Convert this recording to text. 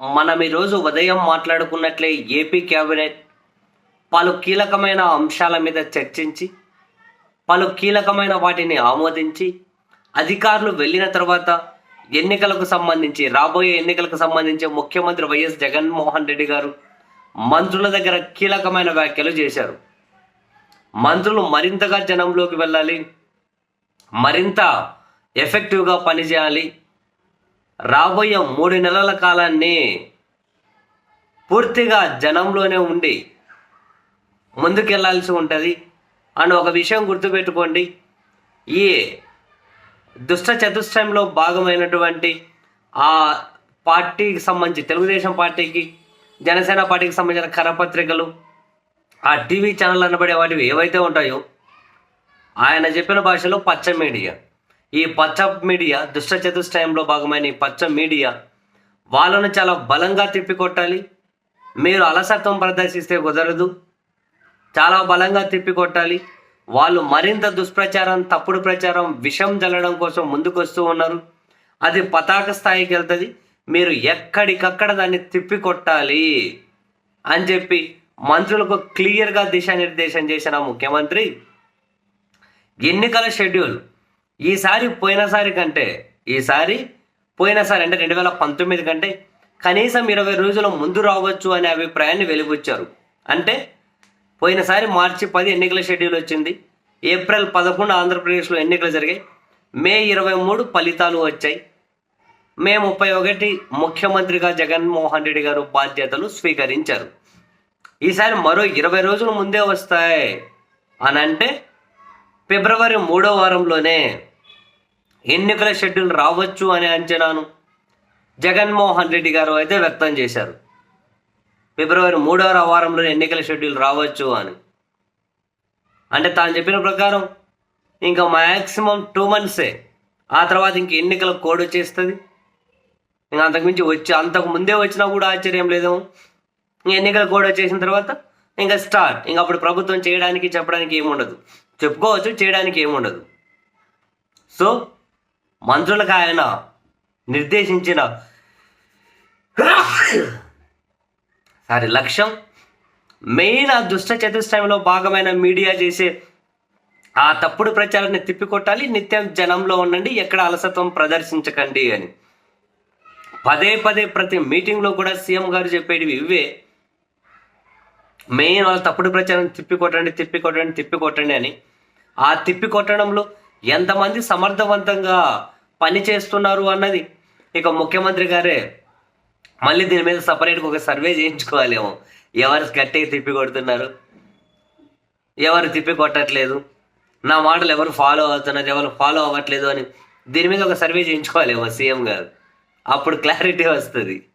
మనం ఈరోజు ఉదయం మాట్లాడుకున్నట్లే ఏపీ క్యాబినెట్ పలు కీలకమైన అంశాల మీద చర్చించి పలు కీలకమైన వాటిని ఆమోదించి అధికారులు వెళ్ళిన తర్వాత ఎన్నికలకు సంబంధించి రాబోయే ఎన్నికలకు సంబంధించి ముఖ్యమంత్రి వైఎస్ జగన్మోహన్ రెడ్డి గారు మంత్రుల దగ్గర కీలకమైన వ్యాఖ్యలు చేశారు. మంత్రులు మరింతగా జనంలోకి వెళ్ళాలి మరింత ఎఫెక్టివ్గా పనిచేయాలి రాబోయే మూడు నెలల కాలాన్ని పూర్తిగా జనంలోనే ఉండి ముందుకెళ్ళాల్సి ఉంటుంది అని ఒక విషయం గుర్తుపెట్టుకోండి. ఈ దుష్ట చతుష్టయంలో భాగమైనటువంటి ఆ పార్టీకి సంబంధించి తెలుగుదేశం పార్టీకి జనసేన పార్టీకి సంబంధించిన కరపత్రికలు ఆ టీవీ ఛానల్ అనబడే వాటివి ఏవైతే ఉంటాయో ఆయన చెప్పిన భాషలో పచ్చ మీడియా. ఈ పచ్చ మీడియా దుష్ట చతుష్టయంలో భాగమైన ఈ పచ్చ మీడియా వాళ్ళను చాలా బలంగా తిప్పికొట్టాలి. మీరు అలసత్వం ప్రదర్శిస్తే కుదరదు. చాలా బలంగా తిప్పికొట్టాలి. వాళ్ళు మరింత దుష్ప్రచారం తప్పుడు ప్రచారం విషం జల్లడం కోసం ముందుకొస్తూ ఉన్నారు. అది పతాక స్థాయికి వెళ్తుంది. మీరు ఎక్కడికక్కడ దాన్ని తిప్పికొట్టాలి అని చెప్పి మంత్రులకు క్లియర్గా దిశానిర్దేశం చేసిన ముఖ్యమంత్రి ఎన్నికల షెడ్యూల్ ఈసారి పోయినసారి కంటే ఈసారి పోయినసారి అంటే రెండు వేల పంతొమ్మిది కంటే కనీసం ఇరవై రోజుల ముందు రావచ్చు అనే అభిప్రాయాన్ని వెలిబుచ్చారు. అంటే పోయినసారి మార్చి పది ఎన్నికల షెడ్యూల్ వచ్చింది. ఏప్రిల్ పదకొండు ఆంధ్రప్రదేశ్లో ఎన్నికలు జరిగాయి. మే ఇరవై మూడు ఫలితాలు వచ్చాయి. మే ముప్పై ఒకటి ముఖ్యమంత్రిగా జగన్మోహన్ రెడ్డి గారు బాధ్యతలు స్వీకరించారు. ఈసారి మరో ఇరవై రోజుల ముందే వస్తాయి. అని అంటే ఫిబ్రవరి మూడో వారంలోనే ఎన్నికల షెడ్యూల్ రావచ్చు అనే అంచనాను జగన్మోహన్ రెడ్డి గారు అయితే వ్యక్తం చేశారు. ఫిబ్రవరి మూడవ వారంలో ఎన్నికల షెడ్యూల్ రావచ్చు అని. అంటే తాను చెప్పిన ప్రకారం ఇంకా మ్యాక్సిమం టూ మంత్సే. ఆ తర్వాత ఇంక ఎన్నికల కోడ్ వచ్చేస్తుంది. ఇంకా అంతకుమించి వచ్చి అంతకు ముందే వచ్చినా కూడా ఆశ్చర్యం లేదు. ఇంక ఎన్నికల కోడ్ వచ్చేసిన తర్వాత ఇంకా స్టార్ట్ ఇంకా అప్పుడు ప్రభుత్వం చేయడానికి చెప్పడానికి ఏముండదు చెప్పుకోవచ్చు చేయడానికి ఏముండదు సో మంత్రులకు ఆయన నిర్దేశించిన సారీ లక్ష్యం మెయిన్ ఆ దుష్ట చతుష్టయంలో భాగమైన మీడియా చేసే ఆ తప్పుడు ప్రచారాన్ని తిప్పికొట్టాలి. నిత్యం జనంలో ఉండండి ఎక్కడ అలసత్వం ప్రదర్శించకండి అని. పదే పదే ప్రతి మీటింగ్లో కూడా సీఎం గారు చెప్పేటివి ఇవే. మెయిన్ వాళ్ళ తప్పుడు ప్రచారం తిప్పికొట్టండి తిప్పికొట్టండి తిప్పికొట్టండి అని. ఆ తిప్పికొట్టడంలో ఎంతమంది సమర్థవంతంగా పని చేస్తున్నారు అన్నది ఇక ముఖ్యమంత్రి గారే మళ్ళీ దీని మీద సపరేట్గా ఒక సర్వే చేయించుకోవాలేమో. ఎవరు గట్టిగా తిప్పి కొడుతున్నారు? ఎవరు తిప్పి కొట్టట్లేదు? నా మాటలు ఎవరు ఫాలో అవుతున్నారు? ఎవరు ఫాలో అవ్వట్లేదు అని దీని మీద ఒక సర్వే చేయించుకోవాలేమో సీఎం గారు. అప్పుడు క్లారిటీ వస్తుంది.